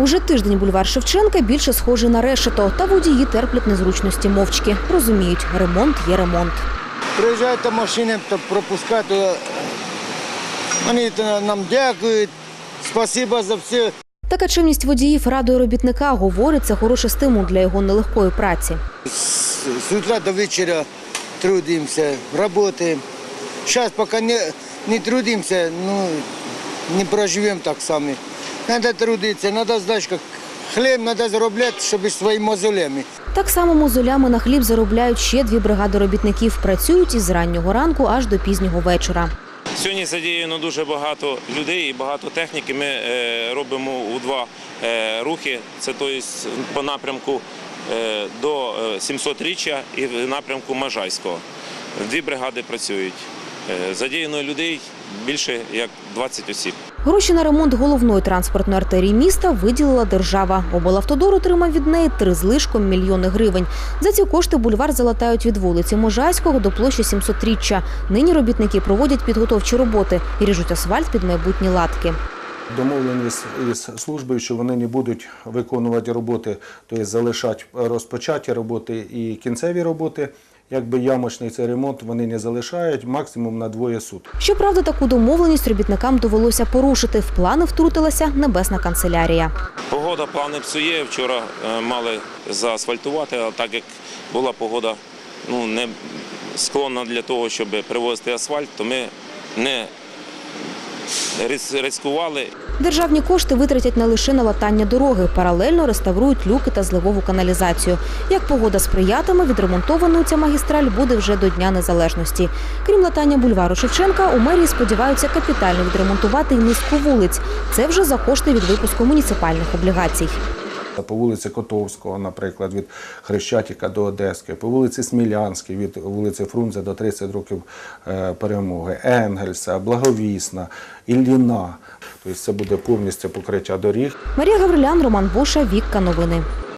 Уже тиждень бульвар Шевченка більше схожий на решето, та водії терплять незручності мовчки. Розуміють, ремонт є ремонт. Приїжджають машини, то пропускають. Вони нам дякують. Спасибо за все. Така чимність водіїв радує робітника. Говорить, це хороший стимул для його нелегкої праці. С утра до вечера трудимся, работаем. Сейчас пока не, не трудимся, ну, не проживем так сами. Надо трудиться, надо, знаешь, как хлеб надо заробляти, щоб своїми мозолями. Так само мозолями на хліб заробляють ще дві бригади робітників. Працюють із раннього ранку аж до пізнього вечора. Сьогодні задіяно дуже багато людей і багато техніки. Ми е, робимо у два е, рухи. Це тобто, по напрямку е, до 700-річчя і в напрямку Можайського. Дві бригади працюють. Е, задіяно людей більше як 20 осіб. Гроші на ремонт головної транспортної артерії міста виділила держава. Облавтодор отримав від неї три злишком мільйони гривень. За ці кошти бульвар залатають від вулиці Можайського до площі 700-річчя. Нині робітники проводять підготовчі роботи і ріжуть асфальт під майбутні латки. Домовлені з, із службою, що вони не будуть виконувати роботи, тобто залишати розпочаті роботи і кінцеві роботи. Якби ямочний цей ремонт вони не залишають максимум на двоє суток. Щоправда, таку домовленість робітникам довелося порушити. В плани втрутилася небесна канцелярія. Погода плани псує. Вчора е, мали заасфальтувати, але так як була погода ну, не склонна для того, щоб привозити асфальт, то ми не ризикували Державні кошти витратять не лише на латання дороги, паралельно реставрують люки та зливову каналізацію. Як погода сприятиме, відремонтованою ця магістраль буде вже до Дня Незалежності. Крім латання бульвару Шевченка, у мерії сподіваються капітально відремонтувати і низку вулиць. Це вже за кошти від випуску муніципальних облігацій. По вулиці Котовського, наприклад, від Хрещатіка до Одеської, по вулиці Смілянській, від вулиці Фрунзе до 30 років е, перемоги, Енгельса, Благовісна, Ілліна. Тобто це буде повністю покриття доріг. Марія Гаврилян, Роман Буша, Вікка. Новини.